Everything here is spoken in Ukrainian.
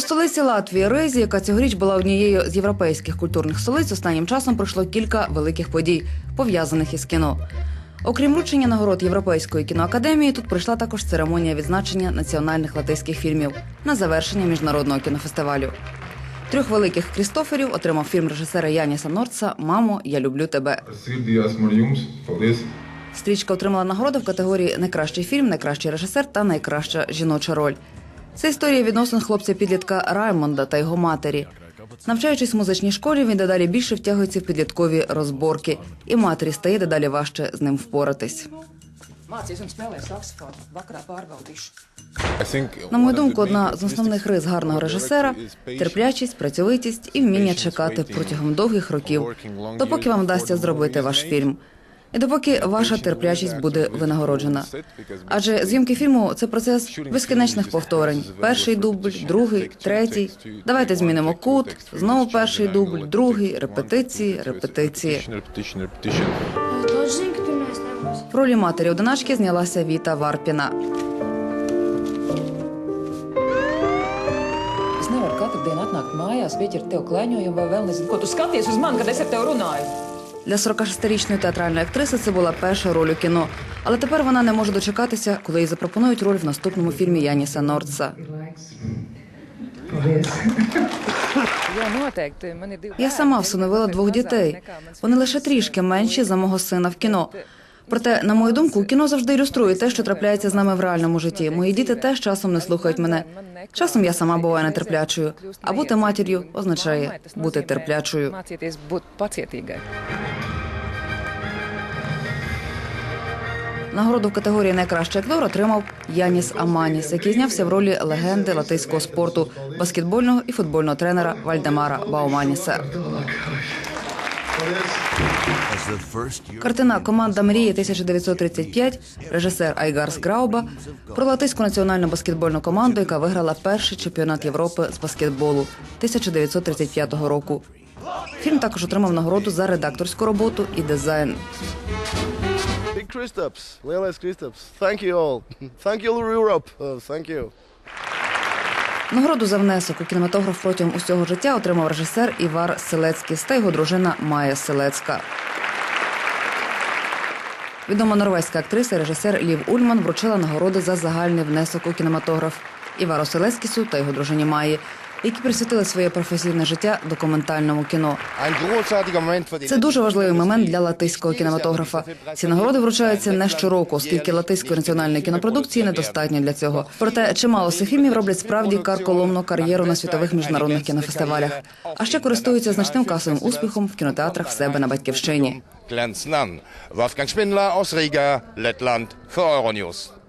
У столиці Латвії Ризі, яка цьогоріч була однією з європейських культурних столиць, останнім часом пройшло кілька великих подій, пов'язаних із кіно. Окрім вручення нагород Європейської кіноакадемії, тут пройшла також церемонія відзначення національних латиських фільмів на завершення міжнародного кінофестивалю. Трьох великих Крістоферів отримав фільм режисера Яніса Норца Мамо, я люблю тебе. Стрічка отримала нагороди в категорії Найкращий фільм, найкращий режисер та найкраща жіноча роль. Це історія відносин хлопця-підлітка Раймонда та його матері. Навчаючись в музичній школі, він дедалі більше втягується в підліткові розборки, і матері стає дедалі важче з ним впоратись. Mācīs un pārbaudīšu. На мою думку, одна з основних рис гарного режисера терплячість, працьовитість і вміння чекати протягом довгих років, допоки вам вдасться зробити ваш фільм. І допоки ваша терплячість буде винагороджена. Адже зйомки фільму це процес безкінечних повторень. Перший дубль, другий, третій. Давайте змінимо кут. Знову перший дубль, другий, репетиції, репетиції. В ролі матері одиначки знялася Віта Варпіна. Katru dienu atnākt mājās, pieķert tev klēņojumu vai vēl nezinu, ko tu skaties uz mani, kad es ar tevi. Для 46-річної театральної актриси це була перша роль у кіно. Але тепер вона не може дочекатися, коли їй запропонують роль в наступному фільмі Яніса Нордса. Я сама всиновила двох дітей. Вони лише трішки менші за мого сина в кіно. Проте, на мою думку, кіно завжди ілюструє те, що трапляється з нами в реальному житті. Мої діти теж часом не слухають мене. Часом я сама буваю нетерплячою. А бути матір'ю означає бути терплячою. Нагороду в категорії найкращий актор отримав Яніс Аманіс, який знявся в ролі легенди латиського спорту, баскетбольного і футбольного тренера Вальдемара Бауманіса. Картина Команда мрії 1935, режисер Айгарс Грауба про латиську національну баскетбольну команду, яка виграла перший чемпіонат Європи з баскетболу 1935 року. Фільм також отримав нагороду за редакторську роботу і дизайн. Big Kristaps, lielais Kristaps. Thank you all. Thank you Europe. Uh, thank you. Нагороду за внесок у кінематограф протягом усього життя отримав режисер Івар Селецький та його дружина Майя Селецька. Відома норвезька актриса і режисер Лів Ульман вручила нагороди за загальний внесок у кінематограф Івару Селецькісу та його дружині Майї, які присвятили своє професійне життя документальному кіно. Це дуже важливий момент для латиського кінематографа. Ці нагороди вручаються не щороку, оскільки латиської національної кінопродукції недостатньо для цього. Проте чимало цих фільмів роблять справді карколомну кар'єру на світових міжнародних кінофестивалях, а ще користуються значним касовим успіхом в кінотеатрах в себе на батьківщині. Wolfgang Spindler aus Riga, Lettland für.